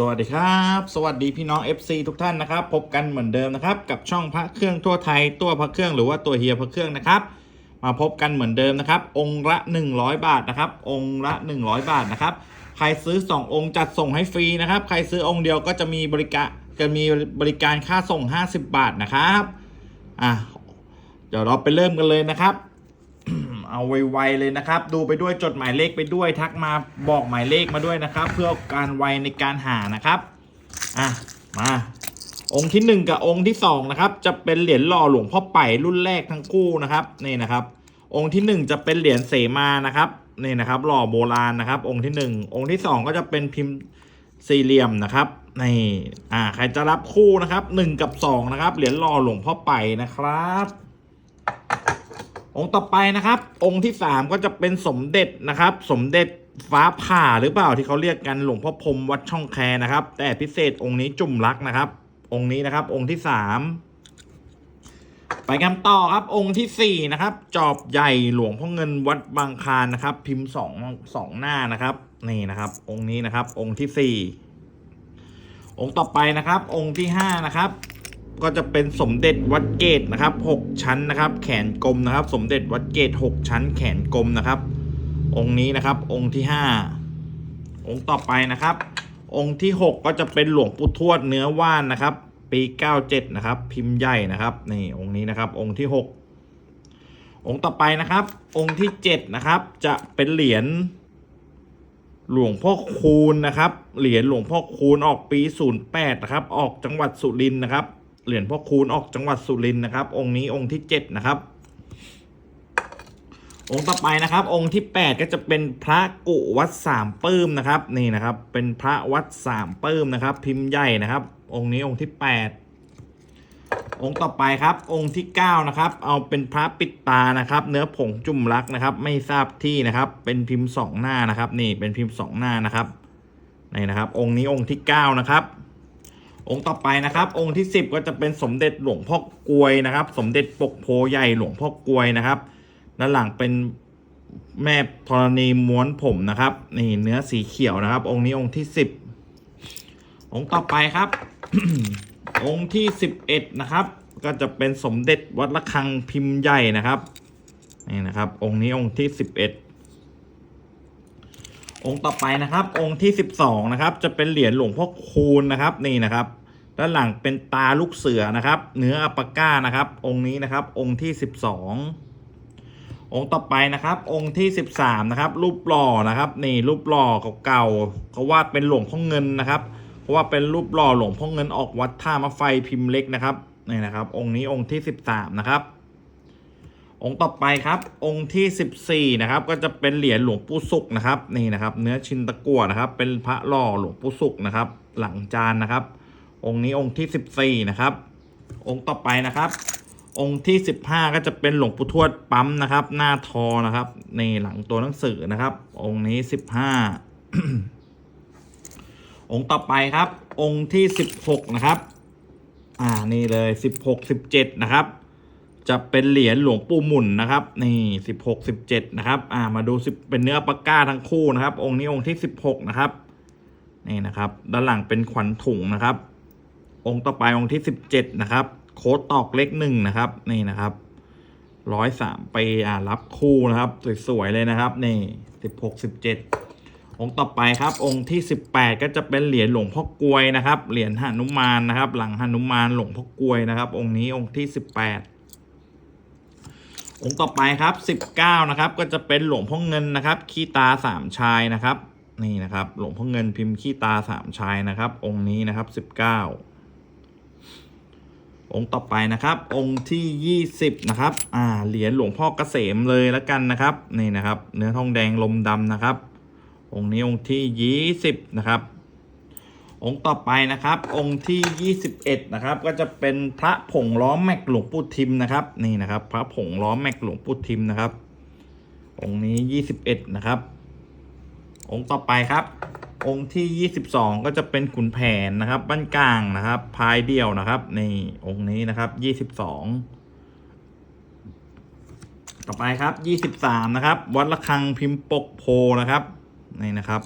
สวัสดีครับ สวัสดีพี่น้อง FC ทุกท่านนะครับ พบกันเหมือนเดิมนะครับ กับช่องพระเครื่องทั่วไทย ตัวพระเครื่องหรือว่าตัวเฮียพระเครื่องนะครับ มาพบกันเหมือนเดิมนะครับ องค์ละ 100 บาทนะครับ องค์ละ 100 บาทนะครับ ใครซื้อ 2 องค์จัดส่งให้ฟรีนะครับ ใครซื้อองค์เดียวก็จะมีบริการจะมีบริการค่าส่ง 50 บาทนะครับ อะ เดี๋ยวเราไปเริ่มกันเลยนะครับ เอาไวๆเลยนะครับ ดูไปด้วยจดหมายเลขไปด้วย ทักมาบอกหมายเลขมาด้วยนะครับ เพื่อการไวในการหานะครับอะมาองค์ที่หนึ่งกับองค์ที่สองนะครับจะเป็นเหรียญหล่อหลวงพ่อไป่รุ่นแรกทั้งคู่นะครับนี่นะครับ องค์ที่หนึ่งจะเป็นเหรียญเสมานะครับนี่นะครับหล่อโบราณนะครับ องค์ที่หนึ่งองค์ที่สองก็จะเป็นพิมพ์สี่เหลี่ยมนะครับนี่อ่าใครจะรับคู่นะครับหนึ่งกับสองนะครับ เหรียญหล่อหลวงพ่อไป่นะครับ องค์ต่อไปนะครับ องค์ที่สามก็จะเป็นสมเด็จนะครับ สมเด็จฟ้าผ่าหรือเปล่าที่เขาเรียกกันหลวงพ่อพรมวัดช่องแคนะครับ แต่พิเศษองค์นี้จุ่มรักนะครับ องค์นี้นะครับ องค์ที่สามไปกันต่อครับองค์ที่สี่นะครับ จอบใหญ่หลวงพ่อเงินวัดบางคานนะครับ พิมพ์สองสองหน้านะครับนี่นะครับ องค์นี้นะครับ องค์ที่สี่องค์ต่อไปนะครับ องค์ที่ห้านะครับ ก็จะเป็นสมเด็จวัดเกตนะครับหกชั้นนะครับ แขนกลมนะครับ สมเด็จวัดเกตหกชั้น แขนกลมนะครับ องค์นี้นะครับ องค์ที่ห้าองค์ต่อไปนะครับ องค์ที่หกก็จะเป็นหลวงปู่ทวดเนื้อว่านนะครับ ปีเก้าเจ็ดนะครับ พิมพ์ใหญ่นะครับนี่องค์นี้นะครับ องค์ที่หกองค์ต่อไปนะครับ องค์ที่เจ็ดนะครับจะเป็นเหรียญหลวงพ่อคูณนะครับ เหรียญหลวงพ่อคูณออกปี 08 นะครับ ออกจังหวัดสุรินทร์นะครับ เหรียญพ่อคูณออกจังหวัดสุรินทร์นะครับ องค์นี้องค์ที่7นะครับ องค์ต่อไปนะครับ องค์ที่8ก็จะเป็นพระกุวัดสามปื้มนะครับ นี่นะครับ เป็นพระวัดสามปื้มนะครับ พิมพ์ใหญ่นะครับ องค์นี้องค์ที่8องค์ต่อไปครับ องค์ที่9นะครับ เอาเป็นพระปิดตานะครับ เนื้อผงจุ่มรักนะครับ ไม่ทราบที่นะครับ เป็นพิมพ์สองหน้านะครับ นี่เป็นพิมพ์สองหน้านะครับนี่นะครับ องค์นี้องค์ที่9นะครับ องค์ต่อไปนะครับ องค์ที่ 10 ก็จะเป็นสมเด็จหลวงพ่อกลวยนะครับ สมเด็จปกโพใหญ่หลวงพ่อกลวยนะครับด้านหลังเป็นแม่ธรณีม้วนผมนะครับ นี่เนื้อสีเขียวนะครับ องค์นี้องค์ที่ 10 องค์ต่อไปครับ องค์ที่ 11 นะครับ ก็จะเป็นสมเด็จวัดระฆังพิมพ์ใหญ่นะครับนี่นะครับ องค์นี้องค์ที่ 11องค์ต่อไปนะครับ องค์ที่ 12 นะครับ จะเป็นเหรียญหลวงพ่อคูณนะครับ นี่นะครับ ด้านหลังเป็นตาลูกเสือนะครับ เนื้ออัปาก้านะครับ องค์นี้นะครับ องค์ที่ 12 องค์ต่อไปนะครับ องค์ที่ 13 นะครับ รูปหล่อนะครับ นี่รูปหล่อเก่าๆเขาวาดเป็นหลวงพ่อเงินนะครับเพราะว่าเป็นรูปหล่อหลวงพ่อเงินออกวัดท่ามะไฟพิมพ์เล็กนะครับนี่นะครับ องค์นี้องค์ที่ 13 นะครับ องค์ต่อไปครับ องค์ที่ 14 นะครับ ก็จะเป็นเหรียญหลวงปู่สุกนะครับ นี่นะครับ เนื้อชินตะกั่วนะครับ เป็นพระหล่อหลวงปู่สุกนะครับ หลังจานนะครับ องค์นี้องค์ที่ 14 นะครับ องค์ต่อไปนะครับ องค์ที่ 15 ก็จะเป็นหลวงปู่ทวดปั๊มนะครับ หน้าทอนะครับ ในหลังตัวหนังสือนะครับ องค์นี้ 15 องค์ต่อไปครับ องค์ที่ 16 นะครับ อ่านี่เลย 16 17 นะครับ จะเป็นเหรียญหลวงปู่หมุนนะครับ นี่สิบหกสิบเจ็ดนะครับ อ่ามาดูสิเป็นเนื้อปากกาทั้งคู่นะครับ องค์นี้องค์ที่สิบหกนะครับนี่นะครับ ด้านหลังเป็นขวัญถุงนะครับ องค์ต่อไปองค์ที่สิบเจ็ดนะครับ โค้ดตอกเลขหนึ่งนะครับ นี่นะครับร้อยสามไปอ่ารับคู่นะครับ สวยๆเลยนะครับ นี่สิบหกสิบเจ็ดองค์ต่อไปครับ องค์ที่สิบแปดก็จะเป็นเหรียญหลวงพ่อกลวยนะครับ เหรียญหนุมานนะครับ หลังหนุมานหลวงพ่อกลวยนะครับ องค์นี้องค์ที่สิบแปดองค์ต่อไปครับ19นะครับ ก็จะเป็นหลวงพ่อเงินนะครับขี้ตาสามชายนะครับ นี่นะครับ หลวงพ่อเงินพิมพ์ขี้ตาสามชายนะครับ องค์นี้นะครับ19 องค์ต่อไปนะครับ องค์ที่ 20 นะครับ อ่า เหรียญหลวงพ่อเกษมเลยแล้วกันนะครับ นี่นะครับ เนื้อทองแดงลมดำนะครับ องค์นี้องค์ที่ 20 นะครับ องค์ต่อไปนะครับ องค์ที่ 21 นะครับ ก็จะเป็นพระผงล้อมแม็กหลวงปู่ทิมนะครับ นี่นะครับ พระผงล้อมแม็กหลวงปู่ทิมนะครับ องค์นี้ 21 นะครับ องค์ต่อไปครับ องค์ที่ 22 ก็จะเป็นขุนแผนนะครับ บ้านกลางนะครับพายเดียวนะครับในองค์นี้นะครับ 22 ต่อไปครับ 23 นะครับ วัดระฆังพิมพ์ปกโพนะครับนี่นะครับ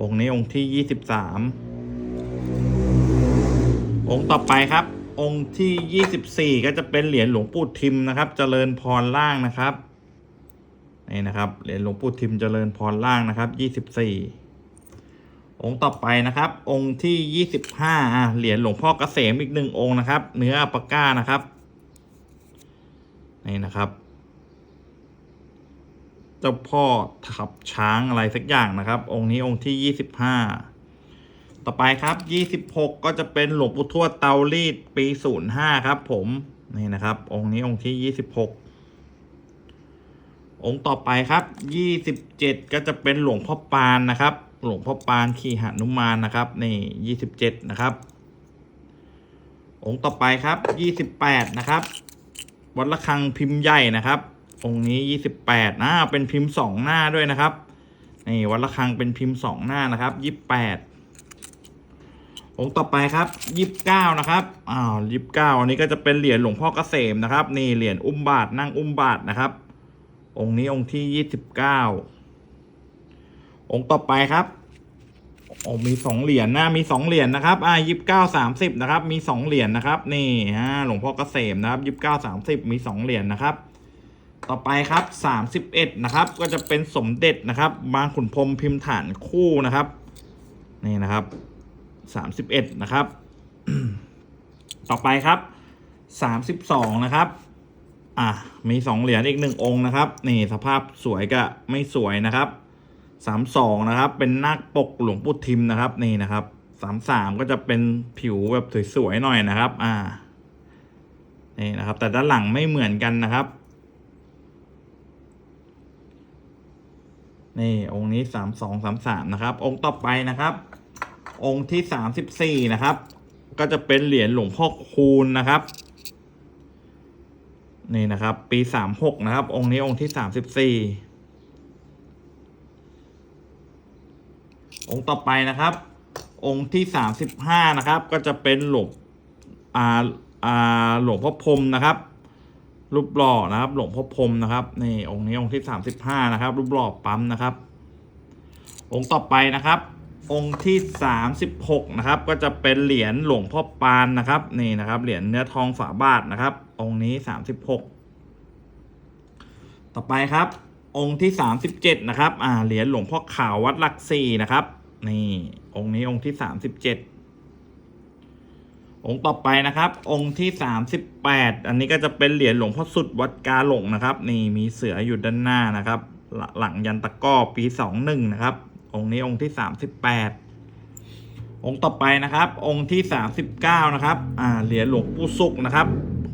องค์นี้องค์ที่ 23 องค์ต่อไปครับ องค์ที่ยี่สิบสี่ก็จะเป็นเหรียญหลวงปู่ทิมนะครับ เจริญพรล่างนะครับนี่นะครับเหรียญหลวงปู่ทิมเจริญพรล่างนะครับยี่สิบสี่ องค์ต่อไปนะครับ องค์ที่ยี่สิบห้าเหรียญหลวงพ่อเกษมอีกหนึ่งองค์นะครับ เนื้ออัปะก้านะครับนี่นะครับ เจ้าพ่อทับช้างอะไรสักอย่างนะครับ องค์นี้องค์ที่ยี่สิบห้าต่อไปครับ 26 ก็จะเป็นหลวงปู่ทวดเตารีดปี 05 ครับ ผมนี่นะครับ องค์นี้องค์ที่ 26องค์ต่อไปครับ 27 ก็จะเป็นหลวงพ่อปานนะครับ หลวงพ่อปานขี่หนุมานนะครับนี่27นะครับ องค์ต่อไปครับ28นะครับวัดระฆังพิมพ์ใหญ่นะครับ องค์นี้28นะเป็นพิมพ์2หน้าด้วยนะครับนี่วัดระฆังเป็นพิมพ์2หน้านะครับ28องค์ต่อไปครับยี่สิบเก้านะครับอ้าวยี่สิบเก้าอันนี้ก็จะเป็นเหรียญหลวงพ่อเกษมนะครับ นี่เหรียญอุ้มบาทนั่งอุ้มบาทนะครับ องค์นี้องค์ที่ยี่สิบเก้า องค์ต่อไปครับโอ้มีสองเหรียญนะมีสองเหรียญนะครับ อ่ายี่สิบเก้าสามสิบนะครับ มีสองเหรียญนะครับ นี่ฮะหลวงพ่อเกษมนะครับยี่สิบเก้าสามสิบมีสองเหรียญนะครับ ต่อไปครับสามสิบเอ็ดนะครับ ก็จะเป็นสมเด็จนะครับ บางขุนพรมพิมพ์ฐานคู่นะครับ นี่นะครับสามสิบเอ็ดนะครับ ต่อไปครับสามสิบสองนะครับ อะมีสองเหรียญอีกหนึ่งองค์นะครับ นี่สภาพสวยกับไม่สวยนะครับ สามสองนะครับ เป็นนาคปกหลวงปู่ทิมนะครับ นี่นะครับสามสามก็จะเป็นผิวแบบสวยๆหน่อยนะครับ อ่า นี่นะครับ แต่ด้านหลังไม่เหมือนกันนะครับ นี่องค์นี้สามสองสามสามนะครับ องค์ต่อไปนะครับ องค์ที่สามสิบสี่นะครับ ก็จะเป็นเหรียญหลวงพ่อคูณนะครับ นี่นะครับ ปีสามหกนะครับ องค์นี้องค์ที่สามสิบสี่ องค์ต่อไปนะครับ องค์ที่สามสิบห้านะครับ ก็จะเป็นหลวงอ่าอ่าหลวงพ่อพรมนะครับ รูปหล่อนะครับ หลวงพ่อพรมนะครับนี่องค์นี้องค์ที่สามสิบห้านะครับ รูปหล่อปั๊มนะครับ องค์ต่อไปนะครับ องค์ที่สามสิบหกนะครับ ก็จะเป็นเหรียญหลวงพ่อปานนะครับ นี่นะครับ เหรียญเนื้อทองฝาบาทนะครับ องค์นี้สามสิบหกต่อไปครับ องค์ที่สามสิบเจ็ดนะครับ อ่า เหรียญหลวงพ่อขาววัดหลักสี่นะครับ นี่ องค์นี้องค์ที่สามสิบเจ็ดองค์ต่อไปนะครับ องค์ที่สามสิบแปดอันนี้ก็จะเป็นเหรียญหลวงพ่อสุดวัดกาหลงนะครับ นี่มีเสืออยู่ด้านหน้านะครับ หลัหลังยันตะก้อปีสองหนึ่งนะครับ องค์นี้องค์ที่สามสิบแปดองค์ต่อไปนะครับ องค์ที่สามสิบเก้านะครับ อ่า เหรียญหลวงปู่สุกนะครับ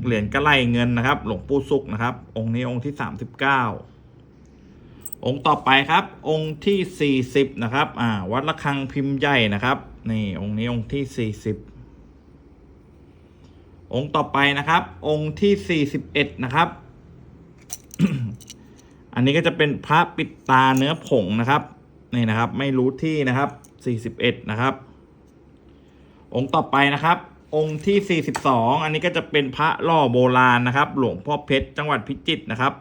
เหรียญกระไลเงินนะครับ หลวงปู่สุกนะครับ องค์นี้องค์ที่สามสิบเก้า องค์ต่อไปครับ องค์ที่สี่สิบนะครับ อ่า วัดระฆังพิมพ์ใหญ่นะครับ นี่องค์นี้องค์ที่สี่สิบองค์ต่อไปนะครับ องค์ที่สี่สิบเอ็ดนะครับ อันนี้ก็จะเป็นพระปิดตาเนื้อผงนะครับ นี่นะครับ ไม่รู้ที่นะครับ 41 นะครับ องค์ต่อไปนะครับ องค์ที่ 42 อันนี้ก็จะเป็นพระล่อโบราณนะครับ หลวงพ่อเพชรจังหวัดพิจิตรนะครับ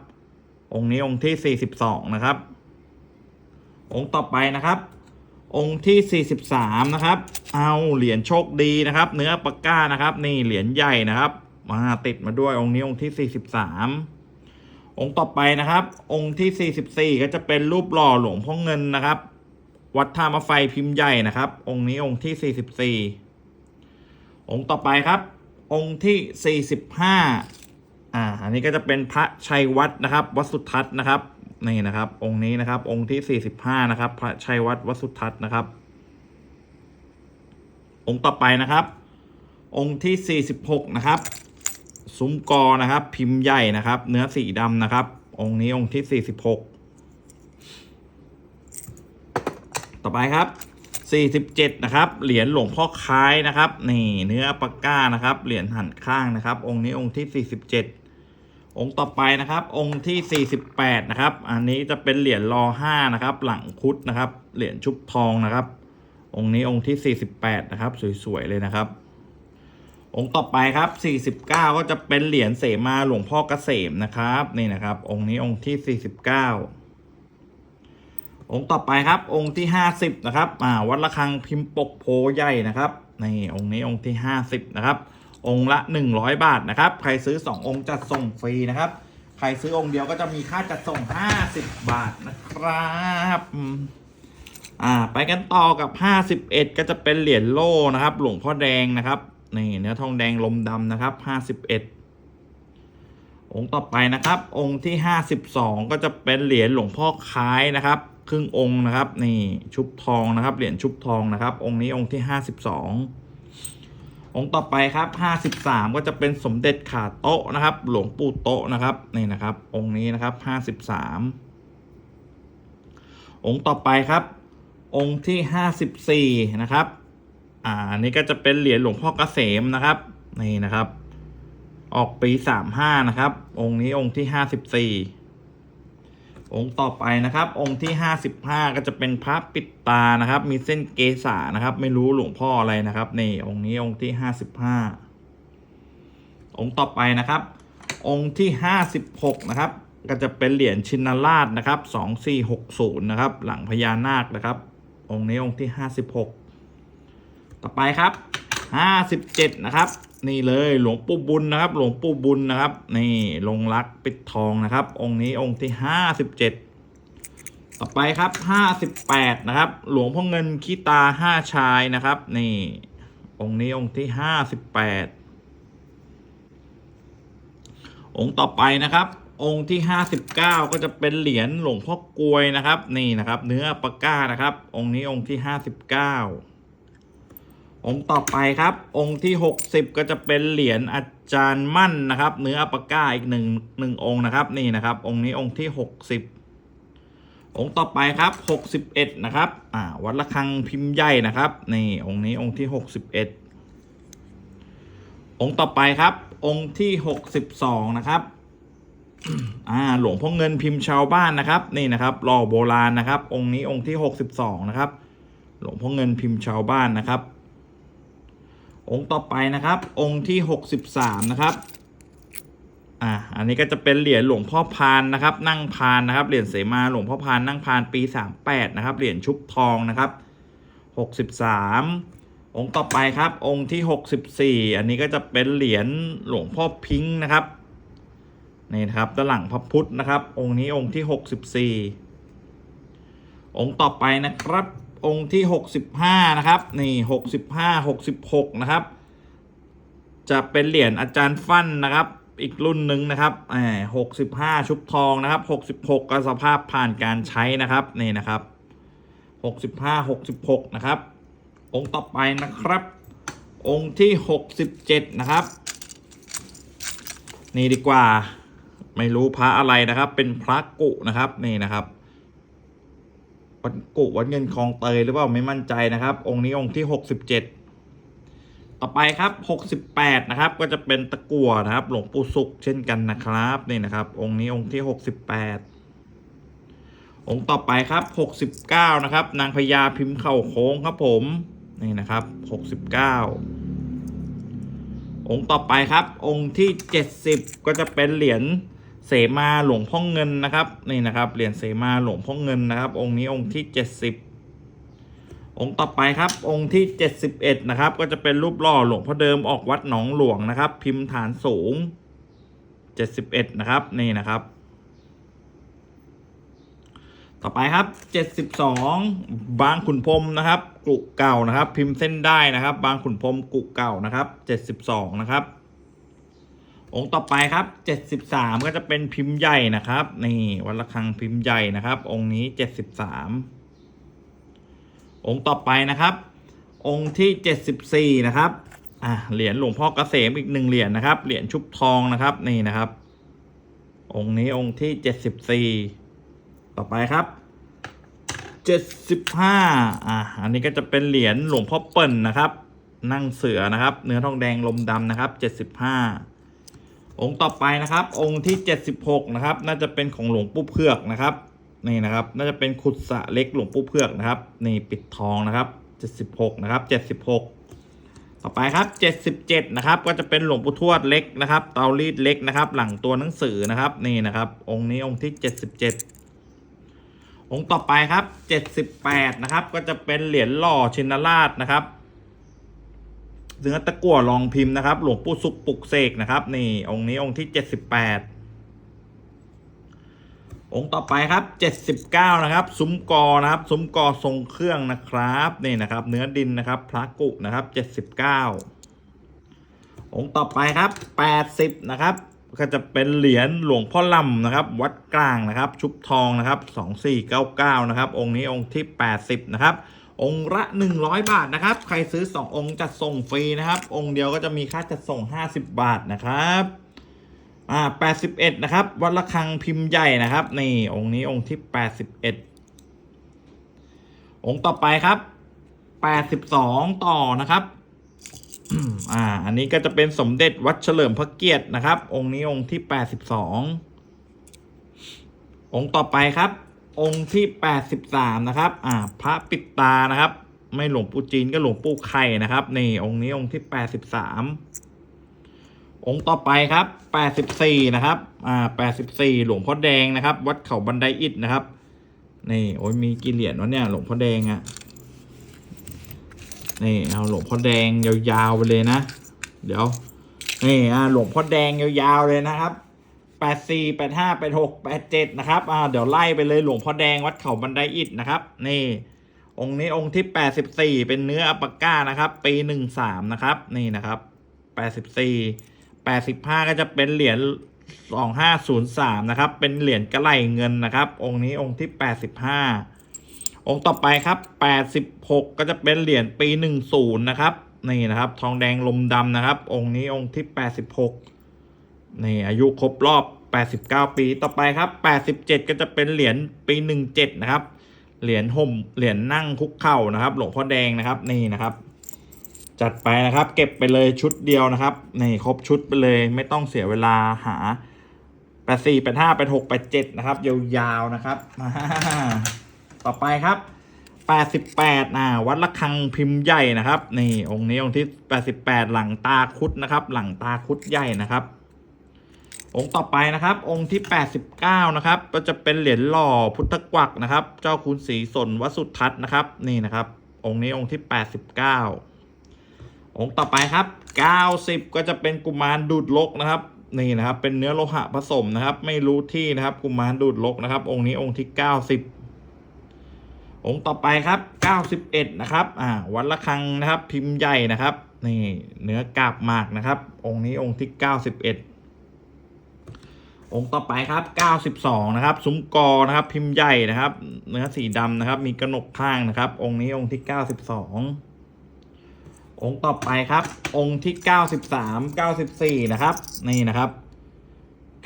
องค์นี้องค์ที่ 42 นะครับ องค์ต่อไปนะครับ องค์ที่ 43 นะครับ เอาเหรียญโชคดีนะครับ เนื้อปากก้านะครับ นี่เหรียญใหญ่นะครับ มาติดมาด้วยองค์นี้องค์ที่ 43 องค์ต่อไปนะครับ องค์ที่ 44 ก็จะเป็นรูปหล่อหลวงพ่อเงินนะครับ วัดท่ามาไฟพิมพ์ใหญ่นะครับ องค์นี้องค์ที่ 44 องค์ต่อไปครับ องค์ที่ 45 อ่า อันนี้ก็จะเป็นพระชัยวัดนะครับวัดสุทัศน์นะครับนี่นะครับ องค์นี้นะครับ องค์ที่45นะครับ พระชัยวัดวัดสุทัศน์นะครับ องค์ต่อไปนะครับ องค์ที่46นะครับซุ้มกอนะครับ พิมพ์ใหญ่นะครับ เนื้อสีดำนะครับ องค์นี้องค์ที่46ต่อไปครับ47นะครับ เหรียญหลวงพ่อคล้ายนะครับ นี่เนื้อปากก้านะครับ เหรียญหันข้างนะครับ องค์นี้องค์ที่47 องค์ต่อไปนะครับ องค์ที่ 48 นะครับ อันนี้จะเป็นเหรียญรอ5นะครับ หลังคุดนะครับ เหรียญชุบทองนะครับ องค์นี้องค์ที่ 48 นะครับ สวยๆเลยนะครับ องค์ต่อไปครับ 49 ก็จะเป็นเหรียญเสมาหลวงพ่อเกษมนะครับนี่นะครับ องค์นี้องค์ที่ 49 องค์ต่อไปครับ องค์ที่ห้าสิบนะครับอ่าวัดระฆังพิมพ์ปกโพใหญ่นะครับนี่องค์นี้องค์ที่ห้าสิบนะครับ องค์ละหนึ่งร้อยบาทนะครับ ใครซื้อสององค์จัดส่งฟรีนะครับ ใครซื้อองค์เดียวก็จะมีค่าจัดส่งห้าสิบบาทนะครับอ่าไปกันต่อกับห้าสิบเอ็ดก็จะเป็นเหรียญโล่นะครับ หลวงพ่อแดงนะครับนี่เนื้อทองแดงลมดำนะครับห้าสิบเอ็ดองค์ต่อไปนะครับ องค์ที่ห้าสิบสองก็จะเป็นเหรียญหลวงพ่อคล้ายนะครับ ครึ่งองค์นะครับ นี่ชุบทองนะครับ เหรียญชุบทองนะครับ องค์นี้องค์ที่ห้าสิบส องค์ต่อไปครับห้าสิบสามก็จะเป็นสมเด็จขาโต๊ะนะครับ หลวงปู่โต๊ะนะครับนี่นะครับ องค์นี้นะครับห้าสิบสามองค์ต่อไปครับ องค์ที่ห้าสิบสี่นะครับ อ่านนี้ก็จะเป็นเหรียญหลวงพ่อเกษมนะครับนี่นะครับ ออกปีสามห้านะครับ องค์นี้องค์ที่ห้าสิบสี่ องค์ต่อไปนะครับ องค์ที่ห้าสิบห้าก็จะเป็นพระปิดตานะครับ มีเส้นเกษานะครับ ไม่รู้หลวงพ่ออะไรนะครับนี่องค์นี้องค์ที่ห้าสิบห้าองค์ต่อไปนะครับ องค์ที่ห้าสิบหกนะครับ ก็จะเป็นเหรียญชินราชนะครับสองสี่หกศูนย์นะครับ หลังพญานาคนะครับ องค์นี้องค์ที่ห้าสิบหกต่อไปครับ ห้าสิบเจ็ดนะครับ นี่เลยหลวงปู่บุญนะครับ หลวงปู่บุญนะครับ นี่ลงรักปิดทองนะครับ องค์นี้องค์ที่ห้าสิบเจ็ดต่อไปครับห้าสิบแปดนะครับ หลวงพ่อเงินขี้ตาห้าชายนะครับ นี่ องค์นี้องค์ที่ห้าสิบแปดองค์ต่อไปนะครับองค์ที่ห้าสิบเก้าก็จะเป็นเหรียญหลวงพ่อกลวยนะครับ นี่นะครับ เนื้อปากก้านะครับ องค์นี้องค์ที่ห้าสิบเก้า องค์ต่อไปครับ องค์ที่ 60 ก็จะเป็นเหรียญอาจารย์มั่นนะครับ เนื้ออัปก้าอีกหนึ่งหนึ่งองค์นะครับ นี่นะครับ องค์นี้องค์ที่ 60 องค์ต่อไปครับ 61 นะครับอ่าวัดระฆังพิมพ์ใหญ่นะครับ นี่องค์นี้องค์ที่ 61 องค์ต่อไปครับ องค์ที่ 62 นะครับอ่าหลวงพ่อเงินพิมพ์ชาวบ้านนะครับ นี่นะครับหล่อโบราณนะครับ องค์นี้องค์ที่ 62 นะครับ หลวงพ่อเงินพิมพ์ชาวบ้านนะครับ องค์ต่อไปนะครับ องค์ที่หกสิบสามนะครับอ่าอันนี้ก็จะเป็นเหรียญหลวงพ่อพานนะครับ นั่งพานนะครับเหรียญเสมาหลวงพ่อพานนั่งพานปีสามแปดนะครับเหรียญชุบทองนะครับหกสิบสามองค์ต่อไปครับ องค์ที่หกสิบสี่อันนี้ก็จะเป็นเหรียญหลวงพ่อพิงค์นะครับนี่นะครับด้านหลังพระพุทธนะครับ องค์นี้องค์ที่หกสิบสี่องค์ต่อไปนะครับ องค์ที่ 65 นะครับ นี่ 65 66 นะครับ จะเป็นเหรียญอาจารย์ฟั่นนะครับ อีกรุ่นหนึ่งนะครับแหม65ชุบทองนะครับ66ก็สภาพผ่านการใช้นะครับ นี่นะครับ65 66นะครับ องค์ต่อไปนะครับ องค์ที่67นะครับ นี่ดีกว่า ไม่รู้พระอะไรนะครับ เป็นพระกุนะครับ นี่นะครับ ดกุวัดเงินคลองเตยหรือเปล่าไม่มั่นใจนะครับ องค์นี้องค์ที่หกสิบเจ็ดต่อไปครับหกสิบแปดนะครับ ก็จะเป็นตะกั่วนะครับ หลวงปู่สุขเช่นกันนะครับนี่นะครับ องค์นี้องค์ที่หกสิบแปดองค์ต่อไปครับหกสิบเก้านะครับ นางพญาพิมพ์เข่าโค้งครับผมนี่นะครับหกสิบเก้าองค์ต่อไปครับ องค์ที่เจ็ดสิบก็จะเป็นเหรียญ เสมาหลวงพ่อเงินนะครับนี่นะครับเหรียญเสมาหลวงพ่อเงินนะครับ องค์นี้องค์ที่เจ็ดสิบองค์ต่อไปครับ องค์ที่เจ็ดสิบเอ็ดนะครับ ก็จะเป็นรูปหล่อหลวงพ่อเดิมออกวัดหนองหลวงนะครับ พิมพ์ฐานสูงเจ็ดสิบเอ็ดนะครับนี่นะครับ ต่อไปครับเจ็ดสิบสองบางขุนพรมนะครับ กุเก่านะครับ พิมพ์เส้นได้นะครับ บางขุนพรมกุเก่านะครับเจ็ดสิบสองนะครับ องค์ต่อไปครับ 73 ก็จะเป็นพิมพ์ใหญ่นะครับ นี่วัดระฆังพิมพ์ใหญ่นะครับ องค์นี้ 73 องค์ต่อไปนะครับ องค์ที่ 74 นะครับอะเหรียญหลวงพ่อเกษมอีกหนึ่งเหรียญนะครับ เหรียญชุบทองนะครับ นี่นะครับ องค์นี้องค์ที่ 74 ต่อไปครับ 75 อะอันนี้ก็จะเป็นเหรียญหลวงพ่อเปิ่นนะครับ นั่งเสือนะครับ เนื้อทองแดงลมดำนะครับ 75 องค์ต่อไปนะครับ องค์ที่ 76 นะครับ น่าจะเป็นของหลวงปู่เพือกนะครับนี่นะครับ น่าจะเป็นขุดสะเล็กหลวงปู่เพือกนะครับนี่ปิดทองนะครับ 76 นะครับ 76ต่อไปครับ 77 นะครับ ก็จะเป็นหลวงปู่ทวดเล็กนะครับ เตารีดเล็กนะครับ หลังตัวหนังสือนะครับ นี่นะครับ องค์นี้องค์ที่ 77 องค์ต่อไปครับเจ็ดสิบแปดนะครับ ก็จะเป็นเหรียญหล่อชินราชนะครับ เนื้อตะกั่วรองพิมพ์นะครับ หลวงปู่สุขปลุกเสกนะครับ นี่องค์นี้องค์ที่เจ็ดสิบแปดองค์ต่อไปครับเจ็ดสิบเก้านะครับ ซุ้มกอนะครับ ซุ้มกอทรงเครื่องนะครับนี่นะครับ เนื้อดินนะครับ พระกุนะครับเจ็ดสิบเก้าองค์ต่อไปครับแปดสิบนะครับ ก็จะเป็นเหรียญหลวงพ่อลำนะครับ วัดกลางนะครับ ชุบทองนะครับสองสี่เก้าเก้านะครับ องค์นี้องค์ที่แปดสิบนะครับ องค์ละหนึ่งร้อยบาทนะครับ ใครซื้อสององค์จัดส่งฟรีนะครับ องค์เดียวก็จะมีค่าจัดส่งห้าสิบบาทนะครับอ่าแปดสิบเอ็ดนะครับ วัดระฆังพิมพ์ใหญ่นะครับ นี่องค์นี้องค์ที่แปดสิบเอ็ดองค์ต่อไปครับแปดสิบสองต่อนะครับอ่า อันนี้ก็จะเป็นสมเด็จวัดเฉลิมพระเกียรตินะครับ องค์นี้องค์ที่แปดสิบสององค์ต่อไปครับ องค์ที่แปดสิบสามนะครับ อ่า พระปิดตานะครับ ไม่หลวงปู่จีนก็หลวงปู่ไข่นะครับ นี่องค์นี้องค์ที่แปดสิบสามองค์ต่อไปครับแปดสิบสี่นะครับ อ่าแปดสิบสี่หลวงพ่อแดงนะครับ วัดเขาบันไดอิฐนะครับ นี่โอ้ยมีกี่เหรียญวะเนี่ยหลวงพ่อแดงอะนี่เอาหลวงพ่อแดงยาวๆไปเลยนะ เดี๋ยว นี่อ่าหลวงพ่อแดงยาวๆเลยนะครับ แปดสี่แปดห้าแปดหกแปดเจ็ดนะครับอ่าเดี๋ยวไล่ไปเลยหลวงพ่อแดงวัดเขาบันไดอิฐนะครับ นี่ องค์นี้องค์ที่แปดสิบสี่เป็นเนื้ออัปปาก้านะครับ ปีหนึ่งสามนะครับ นี่นะครับแปดสิบสี่แปดสิบห้าก็จะเป็นเหรียญสองห้าศูนย์สามนะครับ เป็นเหรียญกระไหลเงินนะครับ องค์นี้องค์ที่แปดสิบห้าองค์ต่อไปครับ86ก็จะเป็นเหรียญปี10นะครับ นี่นะครับ ทองแดงลมดำนะครับ องค์นี้องค์ที่86 นี่อายุครบรอบ 89 ปีต่อไปครับ 87 ก็จะเป็นเหรียญปี 17 นะครับ เหรียญห่มเหรียญนั่งคุกเข่านะครับ หลวงพ่อแดงนะครับนี่นะครับ จัดไปนะครับ เก็บไปเลยชุดเดียวนะครับนี่ครบชุดไปเลยไม่ต้องเสียเวลาหา84 85 86 87นะครับ ยาวๆนะครับ ต่อไปครับ88อ่าวัดระฆังพิมพ์ใหญ่นะครับ นี่องค์นี้องค์ที่88หลังตาคุดนะครับ หลังตาคุดใหญ่นะครับ องค์ต่อไปนะครับ องค์ที่ 89 นะครับ ก็จะเป็นเหรียญหล่อพุทธกวักนะครับ เจ้าคุณศรีสนวสุทัศน์นะครับ นี่นะครับ องค์นี้องค์ที่ 89 องค์ต่อไปครับ 90 ก็จะเป็นกุมารดูดลกนะครับ นี่นะครับ เป็นเนื้อโลหะผสมนะครับ ไม่รู้ที่นะครับ กุมารดูดลกนะครับ องค์นี้องค์ที่ 90 องค์ต่อไปครับ 91 นะครับ อ่า วัดระฆังนะครับ พิมพ์ใหญ่นะครับ นี่ เนื้อกาบหมากนะครับ องค์นี้องค์ที่ 91 องค์ต่อไปครับ 92 นะครับ ซุ้มกอนะครับ พิมพ์ใหญ่นะครับ เนื้อสีดำนะครับ มีกระหนกข้างนะครับ องค์นี้องค์ที่ 92 องค์ต่อไปครับ องค์ที่ 93 94 นะครับ นี่นะครับ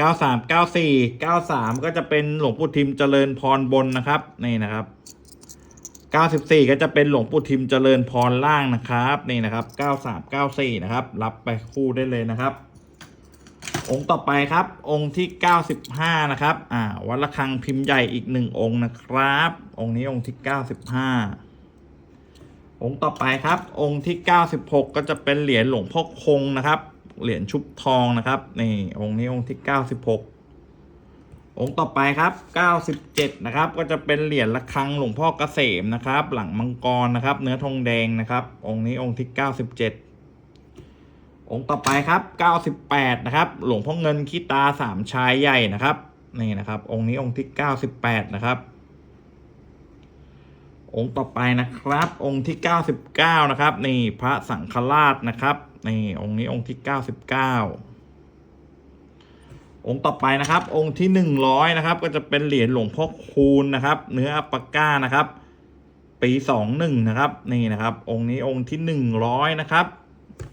93 94 93 ก็จะเป็นหลวงปู่ทิมเจริญพรบนนะครับ นี่นะครับ 94 ก็จะเป็นหลวงปู่ทิมเจริญพรล่างนะครับ นี่นะครับ 93 94 นะครับ รับไปคู่ได้เลยนะครับ องค์ต่อไปครับ องค์ที่ 95 นะครับ อ่า วัดระฆังพิมพ์ใหญ่อีกหนึ่งองค์นะครับ องค์นี้องค์ที่ 95 องค์ต่อไปครับ องค์ที่ 96 ก็จะเป็นเหรียญหลวงพ่อคงนะครับ เหรียญชุบทองนะครับ นี่ องค์นี้องค์ที่ 96 องค์ต่อไปครับ 97 นะครับ ก็จะเป็นเหรียญระฆังหลวงพ่อเกษมนะครับ หลังมังกรนะครับ เนื้อทองแดงนะครับ องค์นี้องค์ที่ 97 องค์ต่อไปครับ 98 นะครับ หลวงพ่อเงินขี้ตาสามชายใหญ่นะครับ นี่นะครับ องค์นี้องค์ที่ 98 นะครับ องค์ต่อไปนะครับ องค์ที่ 99 นะครับ นี่พระสังฆราชนะครับ นี่องค์นี้องค์ที่ 99องค์ต่อไปนะครับ องค์ที่หนึ่งร้อยนะครับ ก็จะเป็นเหรียญหลวงพ่อคูณนะครับ เนื้ออัปก้านะครับ ปีสองหนึ่งนะครับ นี่นะครับ องค์นี้องค์ที่หนึ่งร้อยนะครับ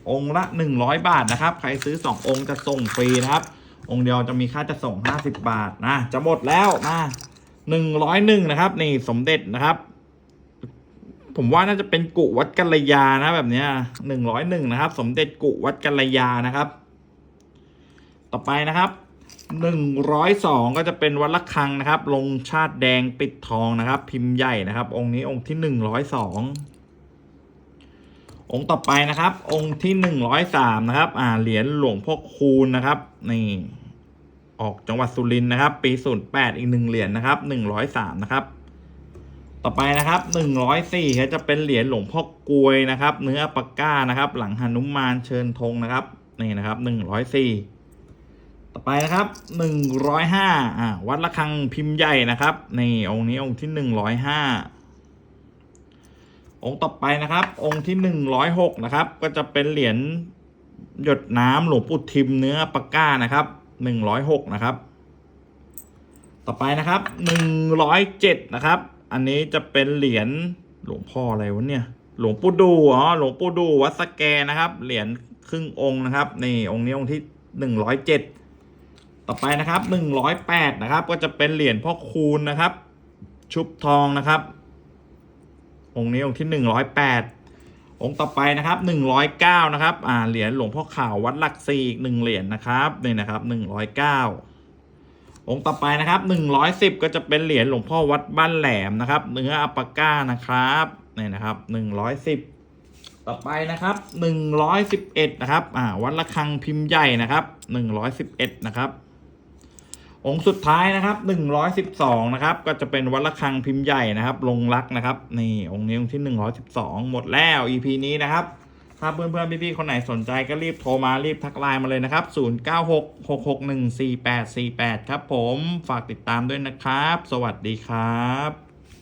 องค์ละหนึ่งร้อยบาทนะครับ ใครซื้อสององค์จะส่งฟรีนะครับ องค์เดียวจะมีค่าจะส่งห้าสิบบาทนะ จะหมดแล้วมาหนึ่งร้อยหนึ่งนะครับ นี่สมเด็จนะครับ ผมว่าน่าจะเป็นกุวัดกัลยานะแบบเนี้ยหนึ่งร้อยหนึ่งนะครับ สมเด็จกุวัดกัลยานะครับ ต่อไปนะครับหนึ่งร้อยสองก็จะเป็นวัดระฆังนะครับ ลงชาติแดงปิดทองนะครับ พิมพ์ใหญ่นะครับ องค์นี้องค์ที่หนึ่งร้อยสอง องค์ต่อไปนะครับ องค์ที่หนึ่งร้อยสามนะครับ อ่าเหรียญหลวงพ่อคูณนะครับ นี่ ออกจังหวัดสุรินทร์นะครับ ปีศูนย์แปดอีกหนึ่งเหรียญนะครับหนึ่งร้อยสามนะครับ ต่อไปนะครับหนึ่งร้อยสี่จะเป็นเหรียญหลวงพ่อกลวยนะครับ เนื้อปปาก้านะครับ หลังหนุมานเชิญธงนะครับ นี่นะครับหนึ่งร้อยสี่ต่อไปนะครับหนึ่งร้อยห้าอ่าวัดระฆังพิมพ์ใหญ่นะครับ นี่องค์นี้องค์ที่หนึ่งร้อยห้า องค์ต่อไปนะครับ องค์ที่หนึ่งร้อยหกนะครับ ก็จะเป็นเหรียญหยดน้ำหลวงปู่ทิมเนื้อปปาก้านะครับหนึ่งร้อยหกนะครับ ต่อไปนะครับหนึ่งร้อยเจ็ดนะครับ อันนี้จะเป็นเหรียญหลวงพ่ออะไรวะเนี่ย หลวงปู่ดูอ๋อหลวงปู่ดูวัดสแกนะครับ เหรียญครึ่งองค์นะครับนี่องค์นี้องค์ที่หนึ่งร้อยเจ็ดต่อไปนะครับหนึ่งร้อยแปดนะครับ ก็จะเป็นเหรียญพ่อคูณนะครับ ชุบทองนะครับ องค์นี้องค์ที่หนึ่งร้อยแปดองค์ต่อไปนะครับหนึ่งร้อยเก้านะครับ อ่า เหรียญหลวงพ่อข่าววัดหลักสี่อีกหนึ่งเหรียญนะครับนี่นะครับหนึ่งร้อยเก้าองค์ต่อไปนะครับหนึ่งร้อยสิบก็จะเป็นเหรียญหลวงพ่อวัดบ้านแหลมนะครับ เนื้ออัปปาก้านะครับนี่นะครับหนึ่งร้อยสิบต่อไปนะครับหนึ่งร้อยสิบเอ็ดนะครับ อ่า วัดระฆังพิมพ์ใหญ่นะครับหนึ่งร้อยสิบเอ็ดนะครับ องค์สุดท้ายนะครับหนึ่งร้อยสิบสองนะครับ ก็จะเป็นวัดระฆังพิมพ์ใหญ่นะครับ ลงรักนะครับ นี่องค์นี้องค์ที่หนึ่งร้อยสิบสองหมดแล้ว EP นี้นะครับ ถ้าเพื่อนๆพี่ๆคนไหนสนใจก็รีบโทรมารีบทักไลน์มาเลยนะครับ 0966614848 ครับผม ฝากติดตามด้วยนะครับ สวัสดีครับ